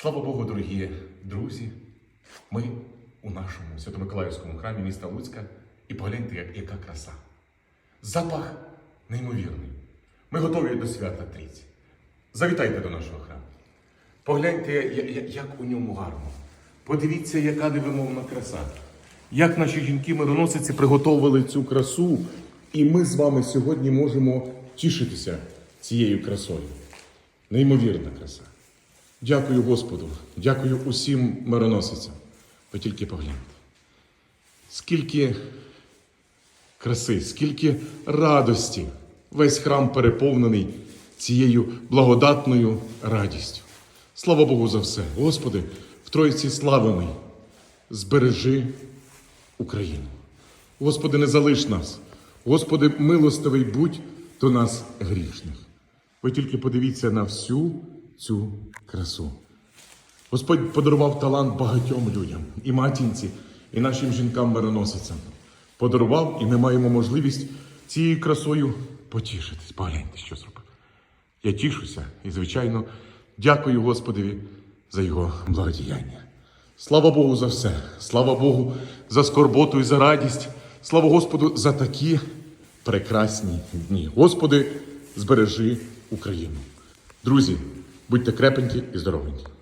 Слава Богу, дорогі друзі! Ми у нашому Свято-Миколаївському храмі міста Луцька і погляньте, як- яка краса. Запах неймовірний. Ми готові до свята Трійці. Завітайте до нашого храму. Погляньте, як у ньому гарно. Подивіться, яка невимовна краса. Як наші жінки-мироносиці приготовили цю красу, і ми з вами сьогодні можемо тішитися цією красою. Неймовірна краса. Дякую Господу, дякую усім мироносицям. Ви тільки погляньте. Скільки краси, скільки радості. Весь храм переповнений цією благодатною радістю. Слава Богу за все. Господи, в Тройці славимий, збережи Україну. Господи, не залиш нас. Господи, милостивий будь до нас грішних. Ви тільки подивіться на всю цю красу. Господь подарував талант багатьом людям, і матінці, і нашим жінкам-мироносицям. Подарував, і ми маємо можливість цією красою потішитись. Погляньте, що зробив. Я тішуся і, звичайно, дякую Господові за його благодіяння. Слава Богу за все. Слава Богу за скорботу і за радість. Слава Господу за такі прекрасні дні. Господи, збережи Україну. Друзі, будьте крепенькі і здоровенькі.